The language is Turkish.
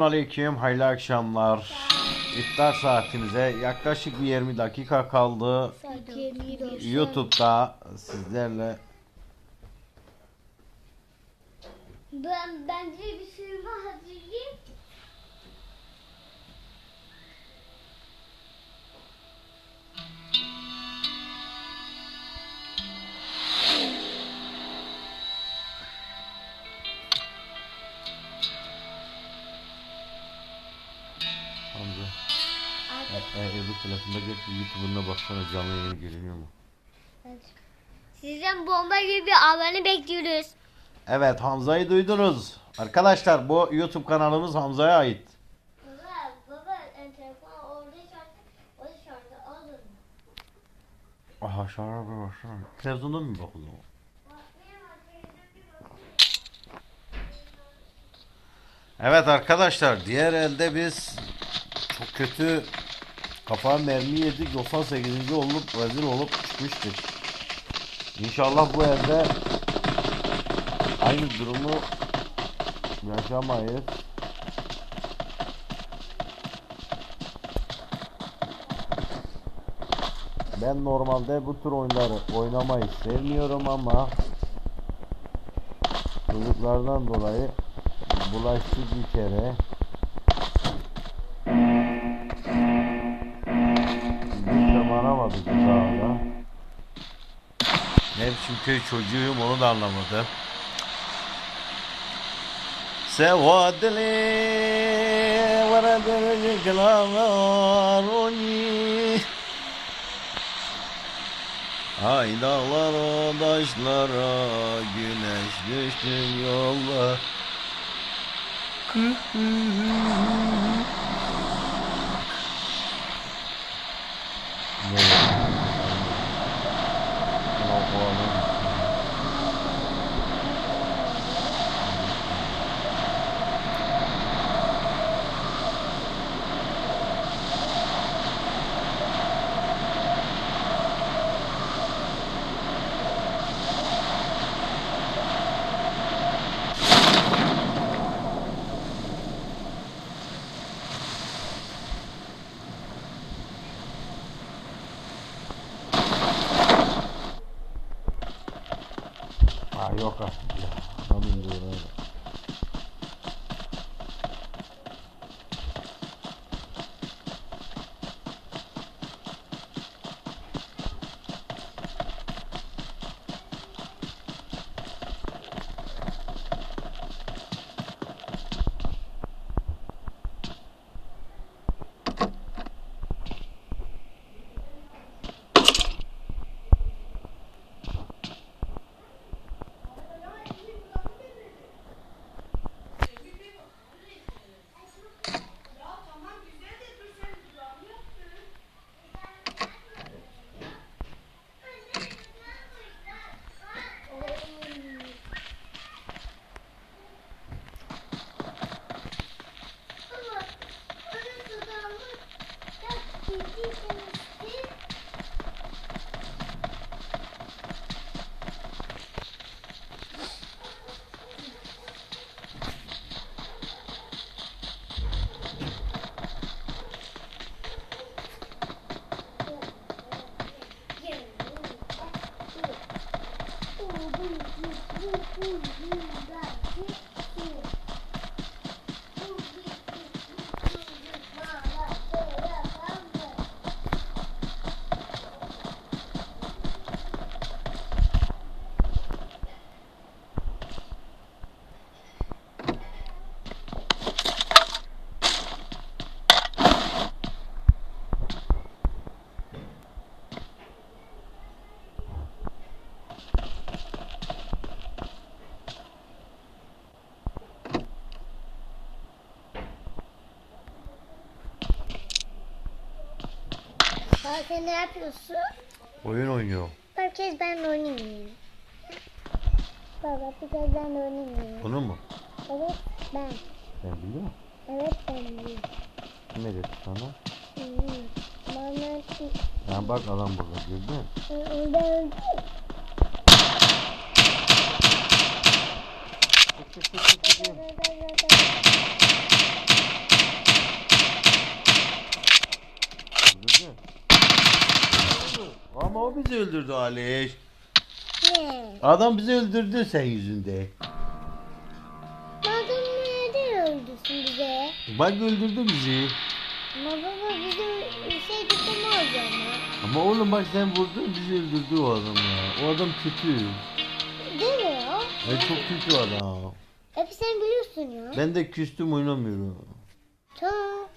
Aleyküm, hayırlı akşamlar. İftar saatimize yaklaşık bir 20 dakika kaldı. YouTube'da sizlerle Ben bence bir sürümü hazırlayayım. Hamza. E, e, öbür telefonda geç YouTube'una baksana canlı yayın görünüyor mu? Sizden bomba gibi bir abone bekliyoruz. Evet Hamza'yı duydunuz. Arkadaşlar bu YouTube kanalımız Hamza'ya ait. Baba, baba en telefon orada şartı, o şartı alın. Aha şarap baksana. Televizyonda mı bakılıyor? Evet arkadaşlar diğer elde biz çok kötü kafa mermi yedik 98. olup rezil olup çıkmıştık. İnşallah bu elde aynı durumu yaşamayız. Ben normalde bu tür oyunları oynamayı sevmiyorum ama çocuklardan dolayı bulaştık bir kere. Ne köy çocuğuyum onu da anlamadım. Sevadli veredeli gılalaroni Ay dağlara taşlara güneş düştü yolla Ha Айока. Самый главный. Oh, mm -hmm. Sen ne yapıyorsun? Oyun oynuyor. Herkes ben de oynayayım. Baba bir kez ben de oynayayım. Bunu mu? Evet ben. Ben biliyorum. Evet ben de. Kim dedi sana? Hmm. Bana Ya bak adam burada gördün mü? ben öldüm. Çık çık çık çık çık. O bizi öldürdü Aliş. Ne? Adam bizi öldürdü sen yüzünde. Madem nerede öldürsün bize? Bak öldürdü bizi. Ama baba bize bir şey tutamaz ama. Ama oğlum bak sen vurdun bizi öldürdü o adam ya. O adam kötü. Değil mi o? E çok kötü adam. Hep sen biliyorsun ya. Ben de küstüm oynamıyorum. Tamam.